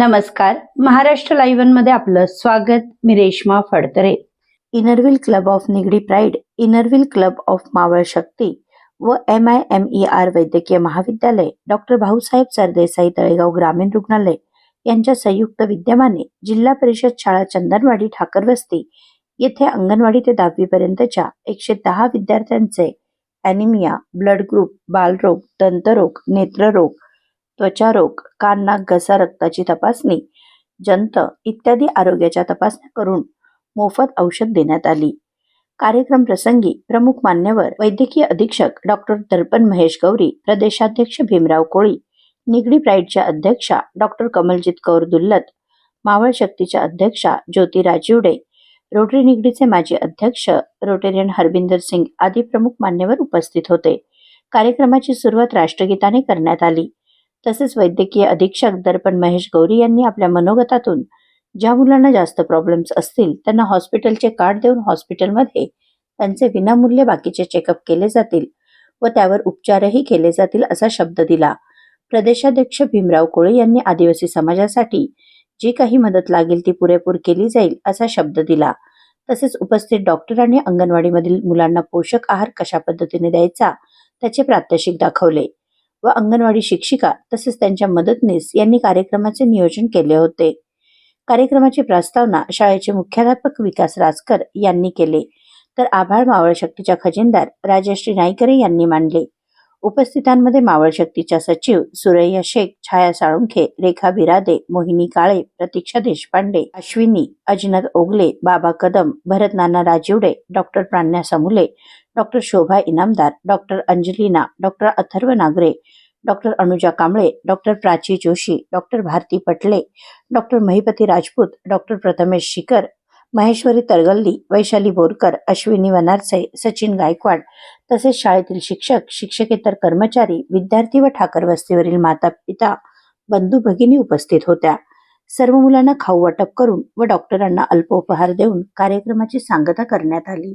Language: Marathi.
नमस्कार. महाराष्ट्र लाईव्हमध्ये आपलं स्वागत. मी Reshma Phadtare. Inner wheel club of Nigdi pride inner wheel club of Maval Shakti व M I M E R वैद्यकीय महाविद्यालय डॉक्टर भाऊसाहेब सरदेसाई तळेगाव ग्रामीण रुग्णालय यांच्या संयुक्त विद्यमाने जिल्हा परिषद शाळा चंदनवाडी ठाकर वस्ती येथे अंगणवाडी ते दहावी पर्यंतच्या एकशे दहा विद्यार्थ्यांचे अॅनिमिया ब्लड ग्रुप बालरोग दंतरोग नेत्ररोग त्वचारोग कान नाक घसा रक्ताची तपासणी जंत इत्यादी आरोग्याच्या तपासण्या करून मोफत औषध देण्यात आली. कार्यक्रम प्रसंगी प्रमुख मान्यवर वैद्यकीय अधीक्षक डॉक्टर दर्पण महेश गौरी प्रदेशाध्यक्ष भीमराव कोळी निगडी प्राईडच्या अध्यक्षा डॉक्टर कमलजीत कौर दुल्लत मावळ शक्तीच्या अध्यक्षा ज्योती राजिवडे रोटरी निगडीचे माजी अध्यक्ष रोटेरियन हरबिंदर सिंग आदी प्रमुख मान्यवर उपस्थित होते. कार्यक्रमाची सुरुवात राष्ट्रगीताने करण्यात आली. तसेच वैद्यकीय अधीक्षक दर्पण महेश गौरी यांनी आपल्या मनोगतातून ज्या मुलांना जास्त प्रॉब्लेम्स असतील त्यांना हॉस्पिटलचे कार्ड देऊन हॉस्पिटलमध्ये त्यांचे विनामूल्य बाकीचे चेकअप केले जातील व त्यावर उपचारही केले जातील असा शब्द दिला. प्रदेशाध्यक्ष भीमराव कोळे यांनी आदिवासी समाजासाठी जी काही मदत लागेल ती पुरेपूर केली जाईल असा शब्द दिला. तसेच उपस्थित डॉक्टरांनी अंगणवाडीमधील मुलांना पोषक आहार कशा पद्धतीने द्यायचा त्याचे प्रात्यक्षिक दाखवले. व अंगणवाडी शिक्षिका तसेच त्यांच्या मदतनीस यांनी कार्यक्रमाचे नियोजन केले होते. कार्यक्रमाची प्रस्तावना शाळेचे मुख्याध्यापक विकास राजकर यांनी केले. तर आभाळ मावळ शक्तीच्या खजिनदार राजश्री नाईकरे यांनी मांडले उपस्थितांमध्ये मावळ शक्तीच्या सचिव सुरैया शेख छाया साळुंखे रेखा बिरादे मोहिनी काळे प्रतीक्षा Deshpande Ashwini Ajinat Ogle Baba Kadam Bharat Nana Rajiwade doctor Pranya Samule doctor Shobha Inamdar doctor Anjalina doctor Atharva Nagare doctor Anuja Kamble doctor Prachi Joshi doctor Bharati Patle doctor Mahipati Rajput doctor Prathamesh Shikar Maheshwari Targalli Vaishali Borkar Ashwini Wanarase Sachin Gaikwad तसेच शाळेतील शिक्षक शिक्षकेतर कर्मचारी विद्यार्थी व ठाकर वस्तीवरील माता पिता बंधू भगिनी उपस्थित होत्या. सर्व मुलांना खाऊ वाटप करून व डॉक्टरांना अल्पोपहार देऊन कार्यक्रमाची सांगता करण्यात आली.